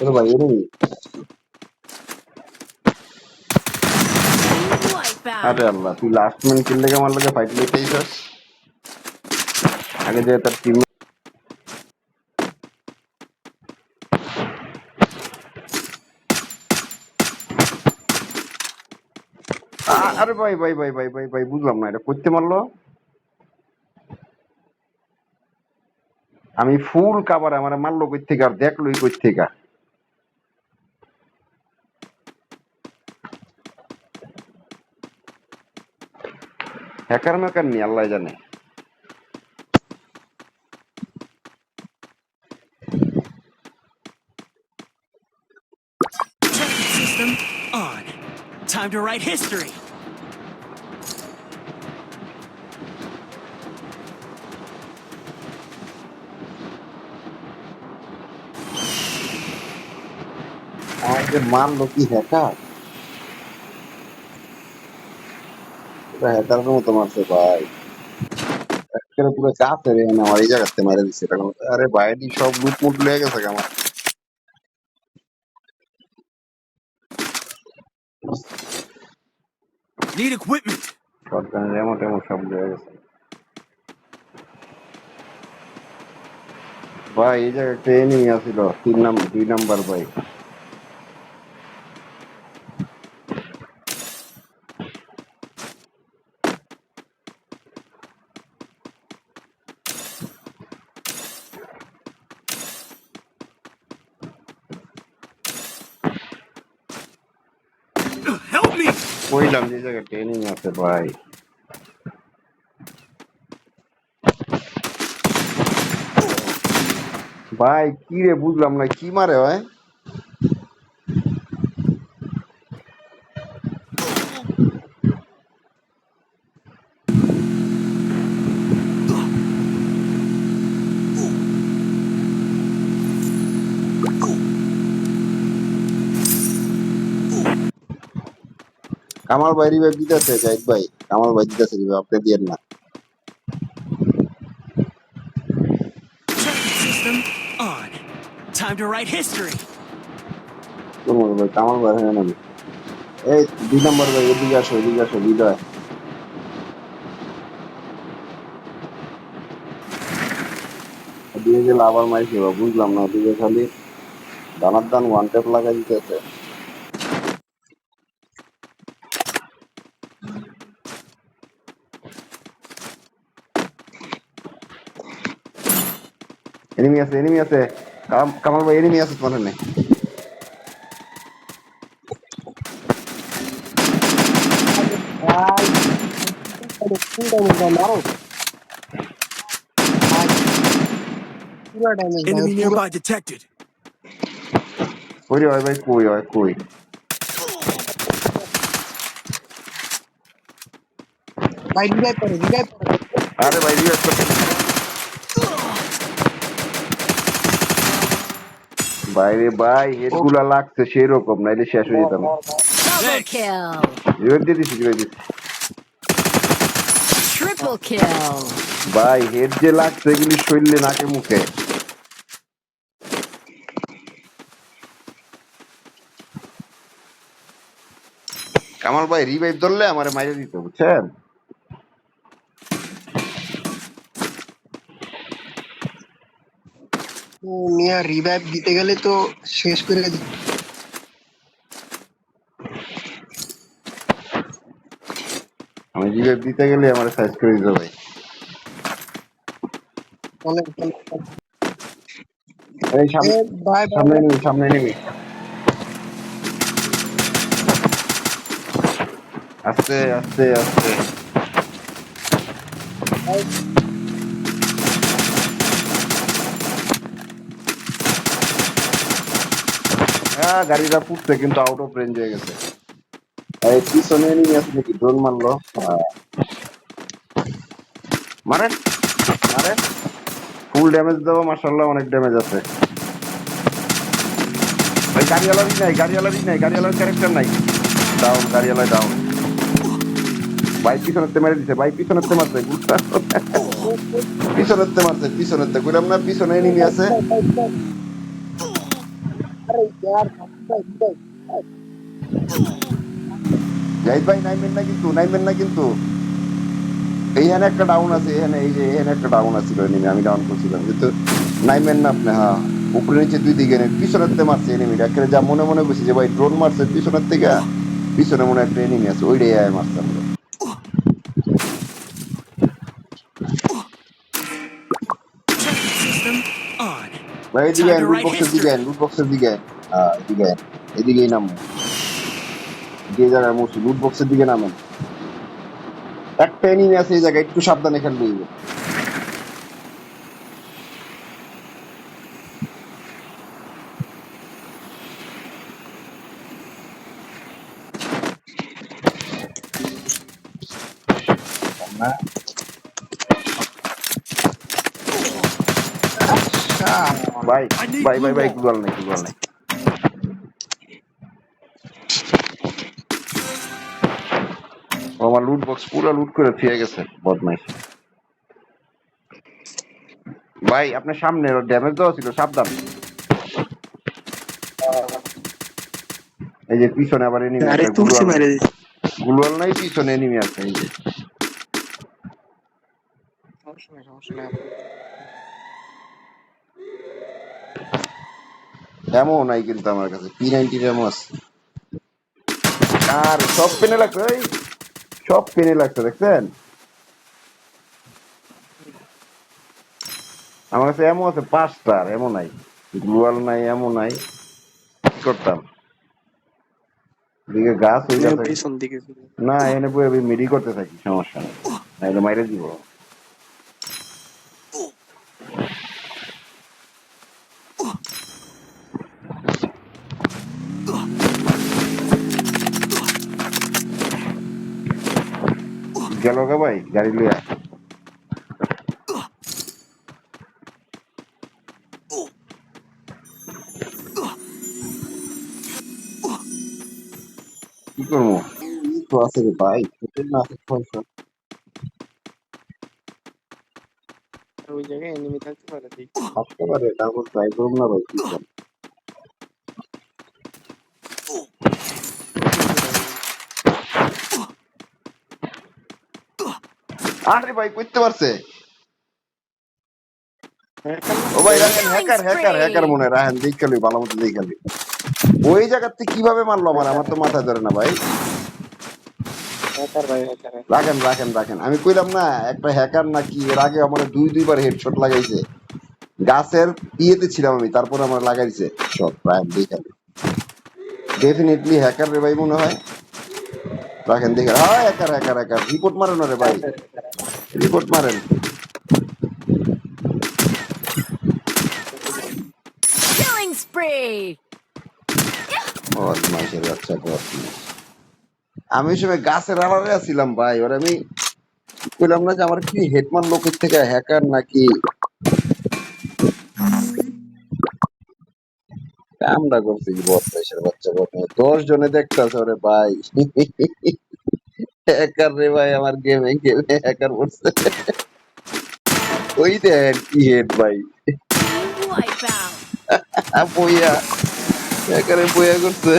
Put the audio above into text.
Enemy Wipeout. আরে আল্লাহ তুই last man কিল লেগে আমার লগে ফাইট লেগেই যাস আগে যে তার টিম আরে ভাই ভাই ভাই ভাই ভাই ভাই বুঝলাম না এটা করতে মারলো আমি ফুল কাবার আমার মারলো কই থেকে আর দেখলোই কই থেকে হ্যাকার ম্যাকার নি আল্লাহ জানে system on. Time to write history. আমাকে মারলো কি হ্যাকার এটা হ্যাকারের মতো মারছে ভাই। একেবারে পুরো কাছে রে আমার এই জায়গাতে মারে দিচ্ছে এটা আরে বাইরে সব লুট মুট লেগে গেছে আমার। Need equipment. শটগানের এমন টেমন সব লেগে গেছে। ভাই এই জায়গায় একটা এনিমি আছিল তিন নাম্বার দুই নাম্বার ভাই। Me! কইলাম যে এই জায়গায় একটা এনিমি আছে ভাই ভাই কি রে বুঝলাম না কি মারে ভাই কামাল ভাই রিভাইভ দিতেছে জাহিদ ভাই। কামাল ভাই দিতেছে রিভাইভ আপনি দিয়েন না। Tracking system on. Time to write history. কোন ভাই কামাল ভাই হ্যাঁ এই দুই নম্বর ভাই এদিকে আসো এদিকে আসো বিজয়। এদিকে গেলে আবার মাইছে বা বুঝলাম না ওদিকে খালি দানার দান ওয়ান টেপ লাগাই দিতেছে এনিমি আছে এনিমি আছে কাম- কামাল ভাই এনিমি আছে তোমার নেই ভাই ফুল ড্যামেজ দাও মারো ভাই পুরো ড্যামেজ দাও Enemy পুরো nearby detected. কই রে ভাই ভাই কই হয় কই ভাই রিভাইভ করো রিভাইভ করো আরে ভাই রিভাইভ করতে বাইরে ভাই হেডগুলা লাগছে সেই রকম নাইলে শেষ হয়ে যেতাম। Double দিয়ে দিছি রিভাইভ দিছি। ভাই হেড যে লাগছে এগুলি শরীরে নাকে মুখে। কামাল ভাই রিভাইভ ধরলে আমার মাইরে দিত বুঝছেন? মিয়া রিভাইভ দিতে গেলে তো শেষ করে আমি রিভাইভ দিতে গেলে আমার সাইজ করে দিত ভাই অনেক সামনে বাই সামনে নিবি। আস্তে আস্তে আস্তে। হ্যাঁ গাড়িটা ফুটছে কিন্তু আউট অফ রেঞ্জ হয়ে গেছে। পিছনে এনিমি আছে নাকি ড্রোন মারলো? হ্যাঁ। মারেন মারেন। ফুল ড্যামেজ দেবো মার্শাল্লাহ অনেক ড্যামেজ আছে। ভাই, গাড়িওয়ালারই নাই গাড়িওয়ালারই নাই, গাড়িওয়ালার ক্যারেক্টার নাই। ডাউন গাড়িওয়ালা ডাউন বাইক পিছনেতে মেরে দিছে বাইক পিছনেতে মারছে, বুঝতে পিছনেতে মারছে পিছনেতে কইলাম না, পিছনে এনিমি আছে। আরে নাইবেন না কিন্তু না কিন্তু এইখানে একটা ডাউন আছে এখানে এই যে এখানে একটা ডাউন আছে এনিমি আমি ডাউন করছিলাম কিন্তু নাইবেন না আপনি হ্যাঁ উপরে নিচে দুই দিকে পিছনের থেকে মারছে এনিমিটা একেবারে যা মনে মনে করছি যে ভাই ড্রোন মারছে পিছনের থেকে পিছনে মনে হয় একটা এনিমি আছে ওইটাই মারছে আমরা ভাই এদিকে Time লুট বক্সের দিকে history. লুট বক্সের দিকে হ্যাঁ এদিকে আয়। এদিকেই নামো যে জায়গায় মরছি লুট বক্সের দিকে নামেন একটা এনিমি আছে এই জায়গায় একটু সাবধানে খেলবে ভাই ভাই ভাই ভাই গুগল নাই গুগল নাই? আমার লুট বক্স পুরো লুট করে ফিরে গেছে বদমাইশ। ভাই আপনার সামনে ড্যামেজ দেওয়া ছিল সাবধান। এই যে পিছনে আবার এনিমি আরে আছে তুলসী মেরে দিছে গুলওয়াল নাই পিছনে এনিমি আছে এই যে। সমস্যা নাই সমস্যা নাই। এমন নাই কিন্তু আমার কাছে পি নাইনটি এমন আছে। আর সব পেনে লাগছে এই সব পেনে লাগছে দেখছেন? আমার কাছে এমন আছে পাঁচটার এমন নাই। গ্লুয়াল নাই এমন নাই। কি করতাম? দিকে গাছ হয়ে ছিল। না এনে বই আমি মিডি করতে থাকি সমস্যা নেই। নাইলে মাইরে দিব। গেল গা ভাই গাড়ি লিয়া কি করব? তো আছে রে ভাই হোটেল না আছে পয়সা ওই জায়গায় এনিমি থাকতে পারে থাকতে পারে তারপর ট্রাই করুন না ভাই আরে ভাই করতে পারছে? ও ভাই রাখেন হ্যাকার হ্যাকার হ্যাকার মনে রাখেন দেখালি ভালো মতো দেখালি ওই জায়গাতে কীভাবে মারলো আমার? আমার তো মাথায় ধরে না ভাই। ভাই রাখেন রাখেন রাখেন। আমি কইলাম না একটা হ্যাকার নাকি এর আগে আমার দুই দুইবার হেডশট লাগাইছে। গাছের ইয়েতে ছিলাম আমি তারপর আমার লাগাইছে। শট প্রায় দেখালি ডেফিনেটলি হ্যাকার রে ভাই মনে হয়। রাখেন দেখে হ্যাঁ হ্যাকার হ্যাকার হ্যাকার রিপোর্ট মারেন রে ভাই। রিপোর্ট মারেন। Killing spree. বদমাইশের বাচ্চা বদমাইশ। আমি সময় গাছের আড়ালে আছিলাম ভাই। ওর আমি কইলাম না যে আমার কি হেডমান লোকের থেকে হ্যাকার নাকি কামটা করছি কি বদমাইশের বাচ্চা বদমাই দশ জনে দেখতেছে ওরে ভাই। হ্যাকার রে ভাই আমার গেমে গেমে হ্যাকার পড়ছে ওই দেখ কি হেড ভাই বইয়া। হ্যাকারে বইয়া করছে।